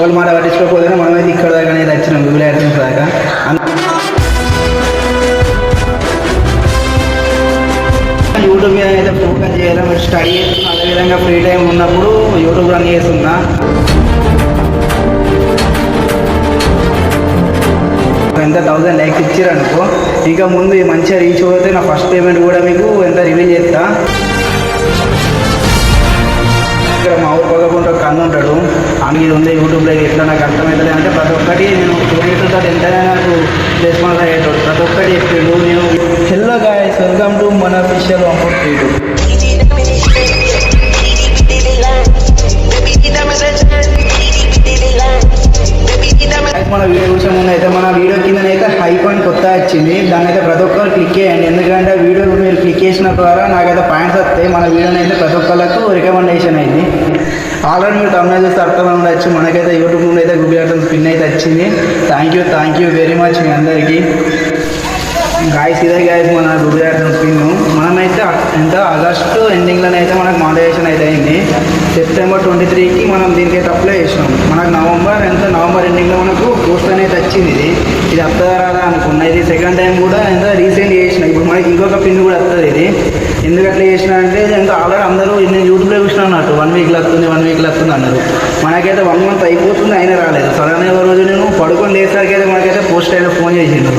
వాళ్ళు మాట పట్టించుకోకపోతే మనమైతే ఇక్కడ దాకా అనేది వచ్చినాం గూగుల్ దాకా. యూట్యూబ్ మీద అయితే ఫోకస్ చేయాలి స్టడీ చేస్తున్నా అదేవిధంగా ఫ్రీ టైం ఉన్నప్పుడు యూట్యూబ్ రన్ చేస్తున్నా. ఎంత థౌసండ్ లైక్స్ ఇచ్చారనుకో ఇంకా ముందు మంచిగా రీచ్ అవుతే నా ఫస్ట్ పేమెంట్ కూడా మీకు ఎంత రివీల్ చేస్తా. ఆమె ఇది ఉంది యూట్యూబ్లో ఎట్లా నాకు అర్థమవుతుంది అంటే ప్రతి ఒక్కటి నేను చూడేటతో ఎంతైనా నాకు రెస్పాన్స్ అయ్యేటోడు. ప్రతి ఒక్కటి చెప్పిండు నేను హెల్లో గాయస్ వెల్కమ్ టు మన అఫీషియల్ వంపూర్ యూట్యూబ్ మన వీడియో చూసే ముందు అయితే మన వీడియో కింద అయితే హై పాయింట్ కొత్త వచ్చింది. దాన్ని అయితే ప్రతి ఒక్కరు క్లిక్ చేయండి. ఎందుకంటే వీడియో మీరు క్లిక్ చేసిన ద్వారా నాకైతే పాయింట్స్ వస్తాయి. మన వీడియోని అయితే ప్రతి ఒక్కళ్ళకు రికమెండేషన్ అయింది ఆల్రెడీ మీరు తమిళ చూస్తే అర్థం ఉండొచ్చు మనకైతే యూట్యూబ్ నుండి అయితే గూగుల్ ఐటమ్స్ పిన్ అయితే వచ్చింది. Thank you thank you very much మీ అందరికీ. గాయస్ ఇదే గాయస్ మన గూగుల్ ఐటమ్స్ పిన్ మనమైతే ఎంత ఆగస్టు ఎండింగ్లోనే అయితే మనకు మానిటైజేషన్ అయితే అయింది. సెప్టెంబర్ ట్వంటీ త్రీకి మనం దీనికైతే అప్లై చేసినాం. మనకు నవంబర్ ఎంత? నవంబర్ ఎండింగ్లో మనకు పోస్ట్ అనేది వచ్చింది. ఇది ఇది వస్తుందా రాదా అనుకున్నా. ఇది సెకండ్ టైం కూడా ఎంత రీసెంట్ చేసిన ఇప్పుడు మనకి ఇంకొక పిన్ కూడా వస్తుంది ఇది ఎందుకు అట్లా చేసిన అంటే ఇంకా ఆల్రెడీ అందరూ నేను యూట్యూబ్లో చూసిన అన్నట్టు. వన్ వీక్లో వస్తుంది వన్ వీక్లో వస్తుంది అన్నారు. మనకైతే వన్ మంత్ అయిపోతుంది అయినా రాలేదు. సడన్గా ఒక రోజు నేను పడుకొని లేసరికి అయితే మనకైతే పోస్ట్ అయినా ఫోన్ చేసిండు.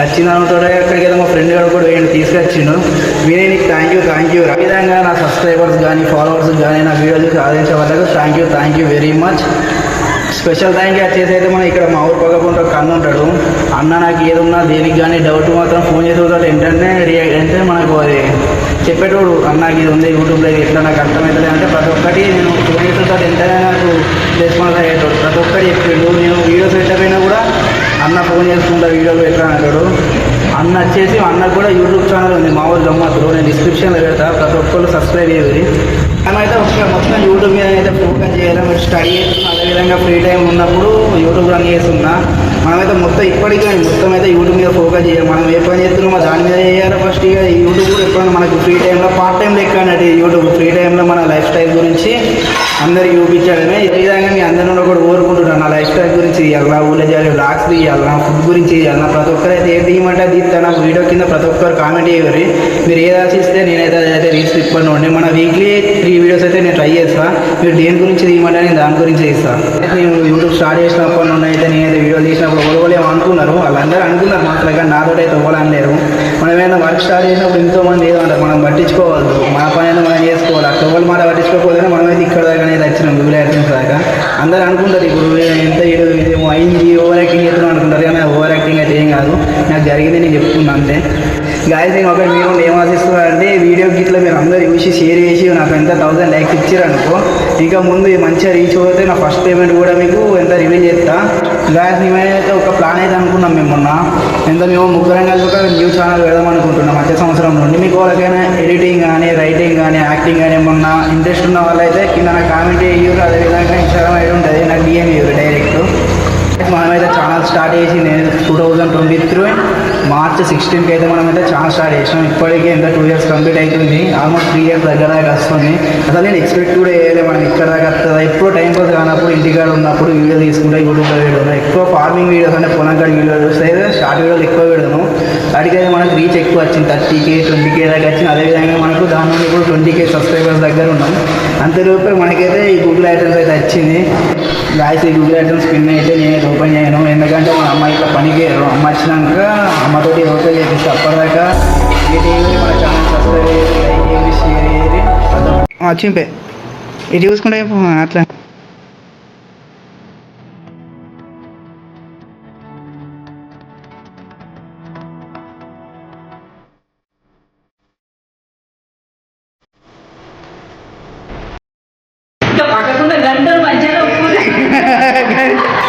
వచ్చిన తోట ఎక్కడికైతే మా ఫ్రెండ్ గారు కూడా వేయండి తీసుకొచ్చిండు. మీరే నీకు థ్యాంక్ యూ థ్యాంక్ యూ ఈ విధంగా నా సబ్స్క్రైబర్స్ కానీ ఫాలోవర్స్ కానీ నా వీడియో చూసి ఆదరించే వాళ్ళకు thank you thank you very much special thank you వచ్చేసి అయితే మనం ఇక్కడ మా ఊరు పక్కకుండా ఒక ఉంటాడు. అన్న నాకు ఏదున్నా దేనికి కానీ డౌట్ మాత్రం ఫోన్ చేసి ఏంటంటే వెంటనే రియా అంటే మనకు అది చెప్పేటోడు అన్న ఇది ఉంది యూట్యూబ్లో ఇది ఎట్లా నాకు అర్థమవుతుంది అంటే ప్రతి ఒక్కటి నేను ఫోన్ ఎంతైనా నాకు రెస్పాన్స్ అయ్యేటోడు. ప్రతి ఒక్కటి చెప్పిండు. నేను వీడియోస్ పెట్టకపోయినా కూడా అన్న ఫోన్ చేసుకుంటా వీడియోలు ఎట్లా అంటాడు. అన్న వచ్చేసి అన్నకు కూడా యూట్యూబ్ ఛానల్ ఉంది మా ఊరు గమ్మత్తులు నేను డిస్క్రిప్షన్లో పెడతా ప్రతి ఒక్కరు సబ్స్క్రైబ్ చేయాలి మనమైతే ఒక మొత్తం యూట్యూబ్ మీద అయితే ఫోకస్ చేయడం స్టడీ చేస్తున్నా అదేవిధంగా ఫ్రీ టైం ఉన్నప్పుడు యూట్యూబ్ రన్ చేస్తున్నా. మనమైతే మొత్తం ఇప్పటికీ మొత్తం అయితే యూట్యూబ్ మీద ఫోకస్ చేయాలి మనం ఏ పని చేస్తున్నామో దాని మీద చేయాలి ఫస్ట్ ఇక. యూట్యూబ్ కూడా ఎప్పుడైనా మనకు ఫ్రీ టైంలో పార్ట్ టైం లెక్క అన్నట్టు యూట్యూబ్ ఫ్రీ టైంలో మన లైఫ్ స్టైల్ గురించి అందరికి చూపించడమే ఈ విధంగా మీ అందరిని కూడా కోరుకుంటున్నాను. నా లైఫ్ స్టైల్ గురించి ఇవ్వాలా ఊళ్ళో చేయాలి బ్లాగ్స్ తీయాలి నా ఫుడ్ గురించి తీయాలి ప్రతి ఒక్కరైతే ఏం తీయమంటే అది తీస్తా నాకు వీడియో కింద ప్రతి ఒక్కరు కామెంట్ చేయరు మీరు ఏది ఆశిస్తే నేనైతే అదైతే రీల్స్ తిప్పండి ఉండి మన వీక్లీ త్రీ వీడియోస్ అయితే నేను ట్రై చేస్తాను మీరు దేని గురించి తీయమంటే నేను దాని గురించి తీస్తాను నేను యూట్యూబ్ స్టార్ట్ చేసినప్పటి నుండి అయితే నేనైతే వీడియో తీసినప్పుడు ఒకరు ఏమో అనుకున్నారు వాళ్ళందరూ అనుకున్నారు మాత్రం కానీ నాతో అయితే ఎవరు మనం ఏమైనా వర్క్ స్టార్ట్ చేసినప్పుడు ఎంతో మంది ఏదో అంటారు మనం పట్టించుకోవద్దు మన పని మనం చేసుకోవాలి. అక్కడ ఎవరు మాట పట్టించుకోకపోతే అయితే ఇక్కడ దాకా అనేది వచ్చినాం గూగుల్ యాడ్సెన్స్ దాకా. అందరూ అనుకుంటారు ఇప్పుడు ఎంత ఏదో ఇదేమో అయింది ఓవర్ యాక్టింగ్ చేస్తున్నాం అనుకుంటారు కానీ ఓవర్ యాక్టింగ్ అయితే ఏం కాదు. నాకు జరిగింది నేను చెప్తున్నా అంతే. గాయస్ నేను ఒకటి మీరు ఏం ఆశిస్తున్నారు అంటే వీడియో గిట్ల మీరు అందరూ చూసి షేర్ చేసి నాకు ఎంత థౌసండ్ లైక్స్ ఇచ్చారు అనుకో ఇంకా ముందు మంచిగా రీచ్ అవుతే నా ఫస్ట్ పేమెంట్ కూడా మీకు ఎంత రివీల్ చేస్తా. గాయస్ మేమైతే ఒక ప్లాన్ అయితే అనుకున్నాం మేము మొన్న. ఎంత మేము ముగ్గురం కలిసి ఒక న్యూస్ ఛానల్ పెడదాం అనుకుంటున్నాం వచ్చే సంవత్సరం నుండి. మీకు వాళ్ళకైనా ఎడిటింగ్ కానీ రైటింగ్ కానీ యాక్టింగ్ కానీ ఏమన్నా ఇంట్రెస్ట్ ఉన్న వాళ్ళైతే కింద నాకు కామెంట్ చేయరు అదేవిధంగా ఇన్స్టాగ్రామ్ ఐడి ఉంటుంది నాకు డిఎం చేయరు మనమైతే ఛానల్ స్టార్ట్ చేసి నేను two thousand twenty three March సిక్స్టీన్కి అయితే మనమైతే ఛానల్ స్టార్ట్ చేసినాం. ఇప్పటికే ఎంత టూ ఇయర్స్ కంప్లీట్ అవుతుంది ఆల్మోస్ట్ త్రీ ఇయర్స్ దగ్గర దాకా వస్తుంది. అసలు నేను ఎక్స్పెక్ట్ కూడా చేయలేదు మనం ఇక్కడ దాకా వస్తుంది? ఎప్పుడు టైం పాస్ కానప్పుడు ఇంటికాడ ఉన్నప్పుడు వీడియో తీసుకుంటే యూట్యూబ్లో వీడియో ఎక్కువ ఫార్మింగ్ వీడియోస్ అంటే పొలం కాడ వీడియోస్ చూస్తే షార్ట్ వీడియోలు ఎక్కువ పెడతాను వాటికైతే మనకు రీచ్ ఎక్కువ వచ్చింది. థర్టీ కే ట్వంటీ కే దాకా వచ్చింది. అదేవిధంగా మనకు దాని నుండి ఇప్పుడు ట్వంటీ కే సబ్స్క్రైబర్స్ దగ్గర ఉన్నాం. అంతలోపే మనకైతే ఈ గూగుల్ ఐటమ్స్ అయితే వచ్చింది. గాయస్ ఈ గూగుల్ ఐటమ్స్ పిన్ అయితే నేను ఓపెన్ చేయను ఎందుకంటే మన అమ్మాయి ఇట్లా పనికి అమ్మ వచ్చినాక అమ్మతోటి ఓపెన్ చేపిస్తే అప్పటిదాకా ఈ టీవీ మన ఛానల్ సబ్స్క్రైబ్ చేసి లైక్ చేయండి షేర్ చేయండి చింపే. ఇది చూసుకుంటే అట్లా.